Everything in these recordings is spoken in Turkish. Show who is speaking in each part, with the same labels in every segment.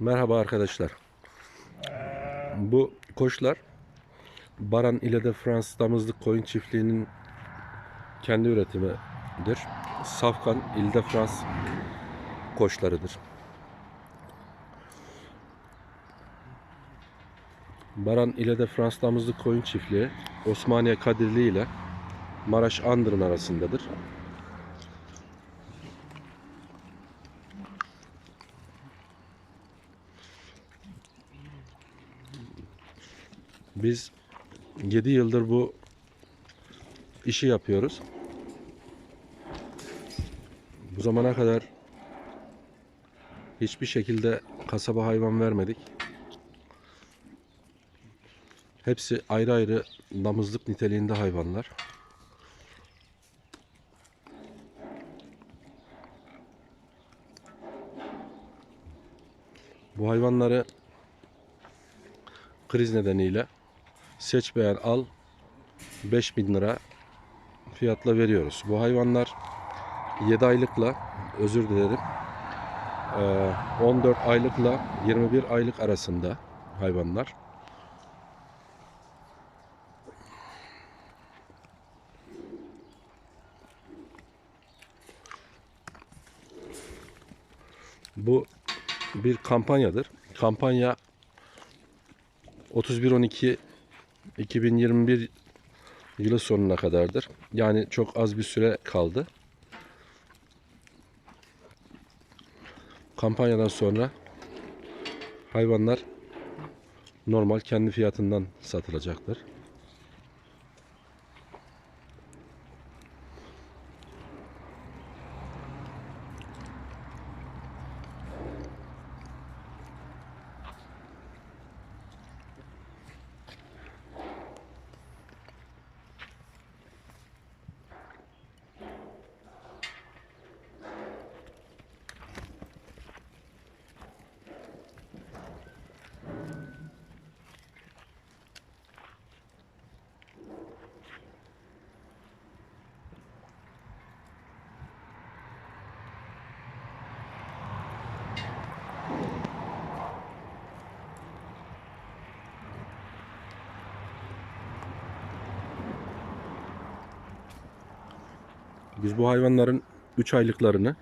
Speaker 1: Merhaba arkadaşlar. Bu koçlar Baran ile de Fransız damızlık koyun çiftliğinin kendi üretimidir. Safkan İlde Frans koçlarıdır. Baran ile de Frans damızlık koyun çiftliği Osmaniye Kadirli ile Maraş Andırın arasındadır. Biz 7 yıldır bu işi yapıyoruz. Bu zamana kadar hiçbir şekilde kasaba hayvan vermedik. Hepsi ayrı ayrı damızlık niteliğinde hayvanlar. Bu hayvanları kriz nedeniyle seç beğen al 5000 lira fiyatla veriyoruz. Bu hayvanlar 7 aylıkla özür dilerim eee, 14 aylıkla 21 aylık arasında hayvanlar. Bu bir kampanyadır. Kampanya 31-12 2021 yılı sonuna kadardır. Yani çok az bir süre kaldı. Kampanyadan sonra hayvanlar normal kendi fiyatından satılacaktır. Biz bu hayvanların 3 aylıklarını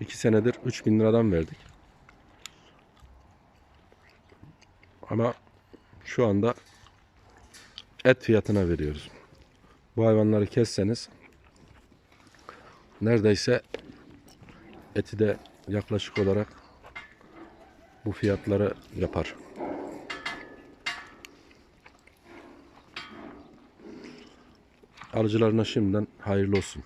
Speaker 1: 2 senedir 3000 liradan verdik. Ama şu anda et fiyatına veriyoruz. Bu hayvanları kesseniz neredeyse eti de yaklaşık olarak bu fiyatları yapar. Alıcılarına şimdiden hayırlı olsun.